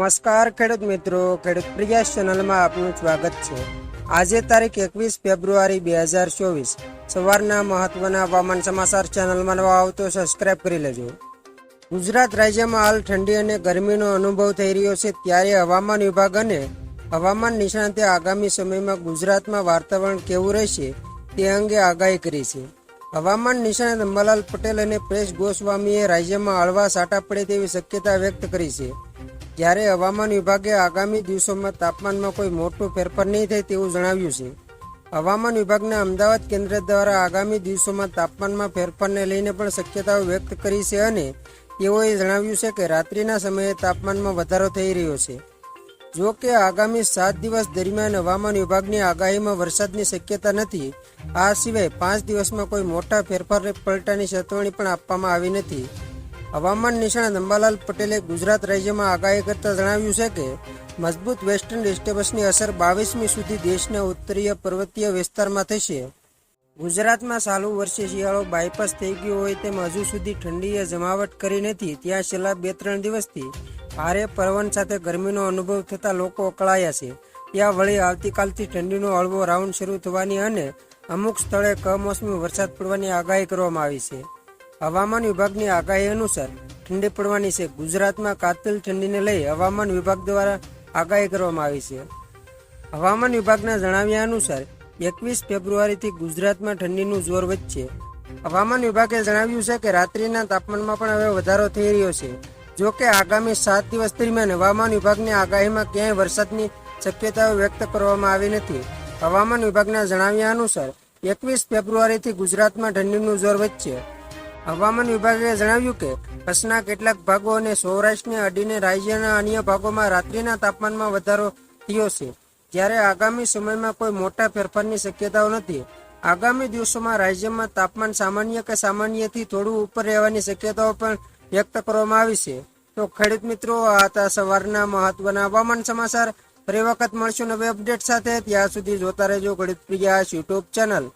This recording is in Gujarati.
નમસ્કાર ખેડૂત મિત્રો, ખેડૂત પ્રિયા ચેનલમાં આપનું સ્વાગત છે. આજે તારીખ એકવીસ ફેબ્રુઆરી બે હજાર ચોવીસ. સવારના મહત્વના હવામાન સમાચાર ચેનલમાં નવા આવતો સબસ્ક્રાઇબ કરી લેજો. ગુજરાત રાજ્યમાં હાલ ઠંડી અને ગરમીનો અનુભવ થઈ રહ્યો છે ત્યારે હવામાન વિભાગ અને હવામાન નિષ્ણાંતે આગામી સમયમાં ગુજરાતમાં વાતાવરણ કેવું રહેશે તે અંગે આગાહી કરી છે. હવામાન નિષ્ણાંત અંબાલાલ પટેલ અને પ્રેશ ગોસ્વામીએ રાજ્યમાં હળવા સાટા પડે તેવી શક્યતા વ્યક્ત કરી છે. જ્યારે હવામાન વિભાગે આગામી દિવસોમાં તાપમાનમાં કોઈ મોટો ફેરફાર નહીં થાય તેવું જણાવ્યું છે. હવામાન વિભાગના અમદાવાદ કેન્દ્ર દ્વારા આગામી દિવસોમાં તાપમાનમાં ફેરફારને લઈને પણ શક્યતાઓ વ્યક્ત કરી છે અને તેઓએ જણાવ્યું છે કે રાત્રિના સમયે તાપમાનમાં વધારો થઈ રહ્યો છે. જો કે આગામી સાત દિવસ દરમિયાન હવામાન વિભાગની આગાહીમાં વરસાદની શક્યતા નથી, આ સિવાય પાંચ દિવસમાં કોઈ મોટા ફેરફાર પલટાની ચેતવણી પણ આપવામાં આવી નથી. હવામાન નિષ્ણાત અંબાલાલ પટેલે ગુજરાત રાજ્યમાં આગાહી કરતા જણાવ્યું છે કે, મજબૂત વેસ્ટર્ન ડિસ્ટર્બન્સની અસર બાવીસમી સુધી દેશના ઉત્તરીય પર્વતીય વિસ્તારમાં થશે. ગુજરાતમાં ચાલુ વર્ષે શિયાળો બાયપાસ થઈ ગયો હોય તેમ હજુ સુધી ઠંડીએ જમાવટ કરી નથી. ત્યાં છેલ્લા બે ત્રણ દિવસથી ભારે પવન સાથે ગરમીનો અનુભવ થતા લોકો અકળાયા છે. ત્યાં વળી આવતીકાલથી ઠંડીનો હળવો રાઉન્ડ શરૂ થવાની અને અમુક સ્થળે કમોસમી વરસાદ પડવાની આગાહી કરવામાં આવી છે. હવામાન વિભાગની આગાહી અનુસાર ઠંડી પડવાની છે. ગુજરાતમાં કાતિલ ઠંડીને લઈ હવામાન વિભાગ દ્વારા આગાહી કરવામાં આવી છે. હવામાન વિભાગના જણાવ્યા અનુસાર એકવીસ ફેબ્રુઆરીથી ગુજરાતમાં ઠંડીનું જોર વધશે. હવામાન વિભાગે જણાવ્યું છે કે રાત્રિના તાપમાનમાં પણ હવે વધારો થઈ રહ્યો છે. જો કે આગામી સાત દિવસ દરમિયાન હવામાન વિભાગની આગાહીમાં ક્યાંય વરસાદની શક્યતાઓ વ્યક્ત કરવામાં આવી નથી. હવામાન વિભાગના જણાવ્યા અનુસાર એકવીસ ફેબ્રુઆરીથી ગુજરાતમાં ઠંડીનું જોર વધશે. હવામાન વિભાગે જણાવ્યું કે કચ્છના કેટલાક ભાગો અને સૌરાષ્ટ્રને અડીને રાજ્યના અન્ય ભાગોમાં રાત્રિના તાપમાનમાં વધારો થયો છે. જ્યારે આગામી સમયમાં કોઈ મોટા ફેરફારની શક્યતાઓ નથી. આગામી દિવસોમાં રાજ્યમાં તાપમાન સામાન્ય કે સામાન્યથી થોડું ઉપર રહેવાની શક્યતાઓ પણ વ્યક્ત કરવામાં આવી છે. તો ખેડૂત મિત્રો, આ હતા સવારના મહત્વના હવામાન સમાચાર. ફરી વખત મળશું નવી અપડેટ સાથે. ત્યાં સુધી જોતા રહેજો ખેડૂત પ્રિયા યુટ્યુબ ચેનલ.